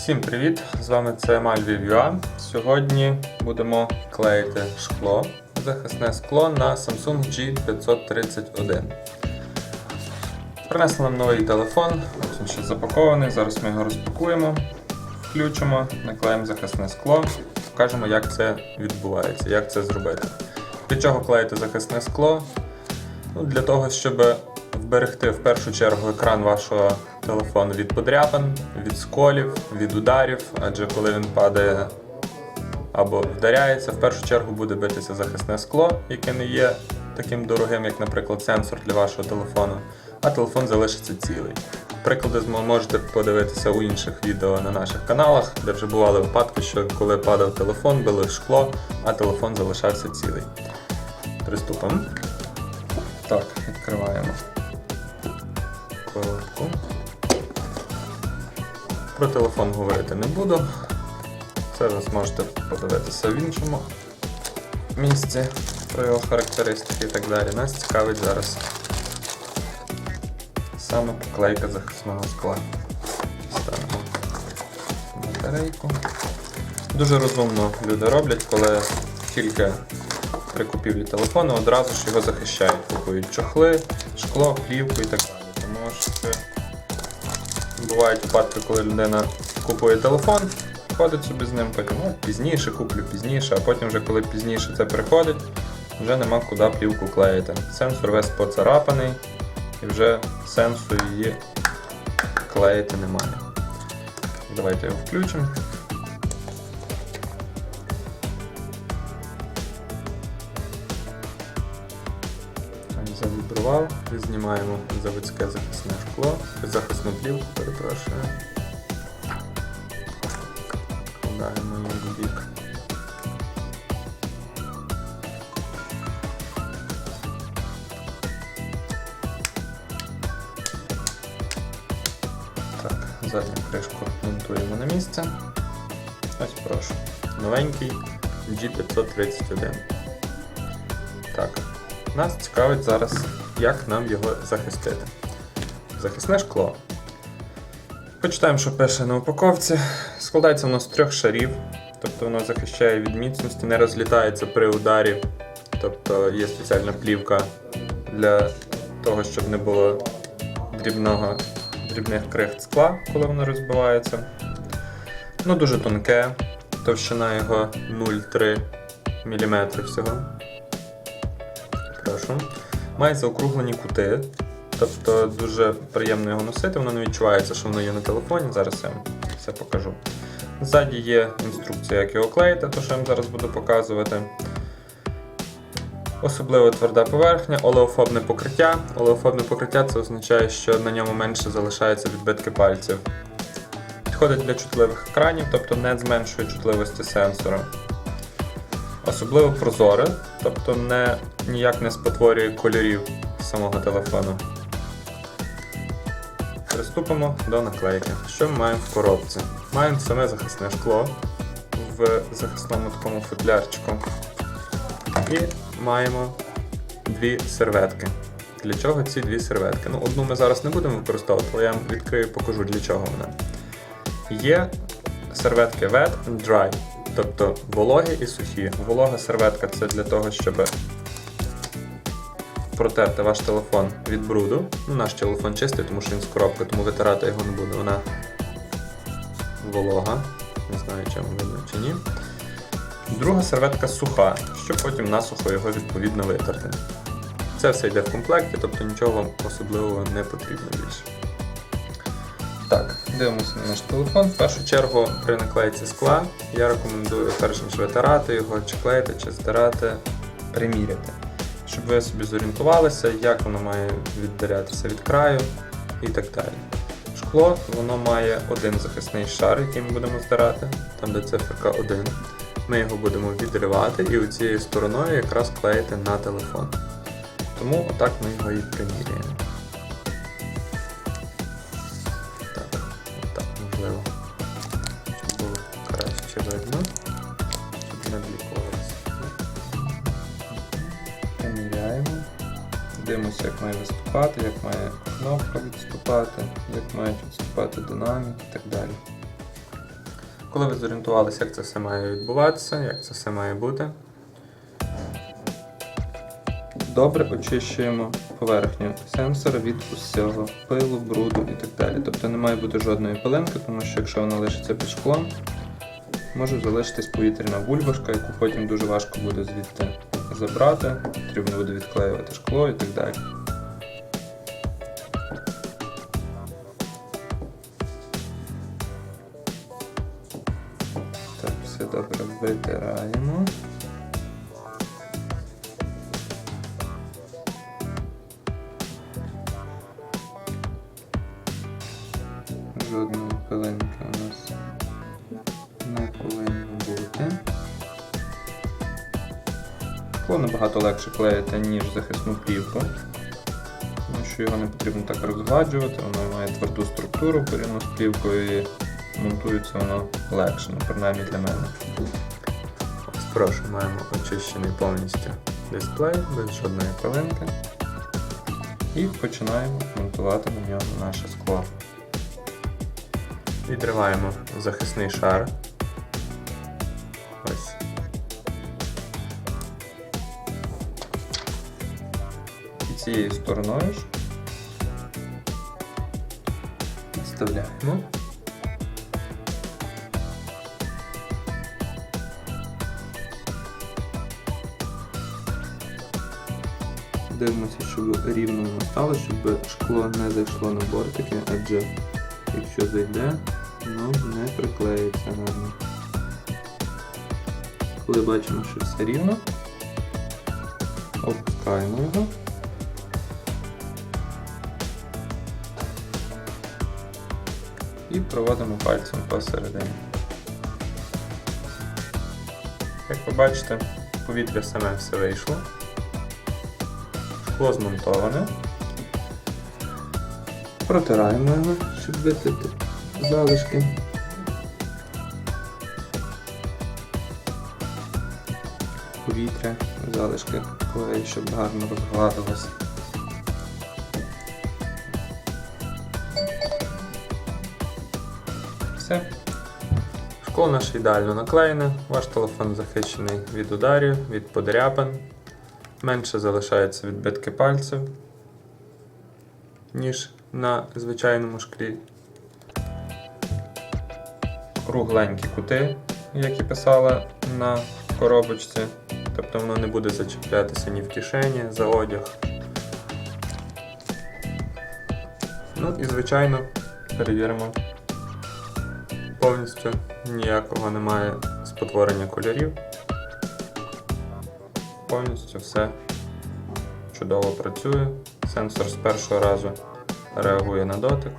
Всім привіт! З вами це Malvi.ua. Сьогодні будемо клеїти шкло, захисне скло на Samsung G531. Принесли нам новий телефон, він ще запакований. Зараз ми його розпакуємо, включимо, наклеїмо захисне скло, покажемо, як це відбувається, як це зробити. Для чого клеїти захисне скло? Ну, Для того, щоб вберегти в першу чергу екран вашого телефону від подряпин, від сколів, від ударів, адже коли він падає або вдаряється, в першу чергу буде битися захисне скло, яке не є таким дорогим, як, наприклад, сенсор для вашого телефону, а телефон залишиться цілий. Приклади можете подивитися у інших відео на наших каналах, де вже бували випадки, що коли падав телефон, били шкло, а телефон залишався цілий. Приступимо. Так, відкриваємо коробку. Про телефон говорити не буду. Це ви зможете подивитися в іншому місці про його характеристики і так далі. Нас цікавить зараз саме поклейка захисного скла. Ставимо батарейку. Дуже розумно люди роблять, коли тільки при купівлі телефону одразу ж його захищають. Купують чохли, шкло, плівку і так далі. Бувають випадки, коли людина купує телефон, ходить собі з ним, потім ну, пізніше куплю, пізніше, а потім, вже коли пізніше це приходить, вже нема куди плівку клеїти. Сенсор весь поцарапаний і вже сенсу її клеїти немає. Давайте його включимо. Завібрував, знімаємо заводське захисне шкло, захисну плівку, перепрошую. Вкладаємо її в бік. Так, задню кришку монтуємо на місце. Ось прошу. Новенький G531. Так, нас цікавить зараз, як нам його захистити. Захисне шкло. Почитаємо, що пише на упаковці. Складається воно з трьох шарів, тобто воно захищає від міцності, не розлітається при ударі. Тобто є спеціальна плівка для того, щоб не було дрібного, дрібних крихт скла, коли воно розбивається. Ну, дуже тонке, товщина його 0,3 мм всього. Прошу. Має заокруглені кути, тобто дуже приємно його носити, воно не відчувається, що воно є на телефоні. Зараз я все покажу. Ззаді є інструкція, як його клеїти, то що я вам зараз буду показувати. Особливо тверда поверхня, олеофобне покриття. Олеофобне покриття це означає, що на ньому менше залишається відбитки пальців. Підходить для чутливих екранів, тобто не зменшує чутливості сенсора. Особливо прозоре, тобто не, ніяк не спотворює кольорів самого телефону. Приступимо до наклейки. Що ми маємо в коробці? Маємо саме захисне шкло в захисному такому футлярчику. І маємо дві серветки. Для чого ці дві серветки? Ну, одну ми зараз не будемо використовувати, але я вам відкрию і покажу для чого вона. Є серветки wet and dry, тобто вологі і сухі. Волога серветка це для того, щоб протерти ваш телефон від бруду. Ну, наш телефон чистий, тому що він з коробки, тому витирати його не буде. Вона волога. Не знаю, чому видно чи ні. Друга серветка суха, щоб потім насухо його відповідно витерти. Це все йде в комплекті, тобто нічого вам особливого не потрібно більше. Так, дивимося на наш телефон. В першу чергу при наклейці скла я рекомендую перш ніж витирати його, чи клеїти, чи здирати, приміряти. Щоб ви собі зорієнтувалися, як воно має віддалятися від краю і так далі. Шкло воно має один захисний шар, який ми будемо здирати, там де циферка 1. Ми його будемо відривати і оцією стороною якраз клеїти на телефон. Тому отак ми його і приміряємо. Дивимося, як має виступати, як має кнопка відступати, як мають відступати динамік і так далі. Коли ви зорієнтувалися, як це все має відбуватися, як це все має бути, добре очищуємо поверхню сенсора від усього пилу, бруду і так далі. Тобто не має бути жодної пилинки, тому що якщо вона лишиться під шклом, може залишитись повітряна бульбашка, яку потім дуже важко буде звідти забрати, потрібно буде відклеювати шкло і так далі. Так, все добре витираємо. Жодної набагато легше клеїти, ніж захисну плівку. Тому що його не потрібно так розгладжувати, воно має тверду структуру порівняно з плівкою і монтується воно легше, ну, принаймні для мене. Ось прошу, маємо очищений повністю дисплей без жодної пилинки. І починаємо монтувати на ньому наше скло. Відриваємо захисний шар. Цією стороною ж вставляємо. Дивимося, щоб рівно воно стало, щоб шкло не зайшло на бортики, адже якщо зайде, воно не приклеїться гарно. Коли бачимо, що все рівно, опускаємо його. І проводимо пальцем посередині. Як ви бачите, повітря саме все вийшло. Шкло змонтоване. Протираємо його, щоб витити залишки. Повітря, залишки клею, щоб гарно розгладилося. Все. Шкло наше ідеально наклеєне, ваш телефон захищений від ударів, від подряпин. Менше залишається відбитки пальців, ніж на звичайному шклі. Кругленькі кути, як і писали на коробочці. Тобто воно не буде зачіплятися ні в кишені, за одяг. Ну і звичайно перевіримо. Повністю ніякого немає спотворення кольорів. Повністю все чудово працює. Сенсор з першого разу реагує на дотик.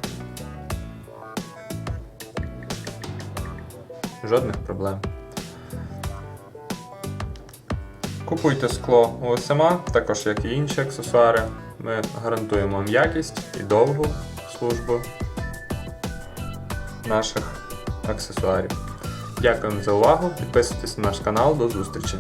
Жодних проблем. Купуйте скло у ОСМА, також як і інші аксесуари. Ми гарантуємо вам якість і довгу службу наших аксесуарів. Дякуємо за увагу. Підписуйтесь на наш канал. До зустрічі!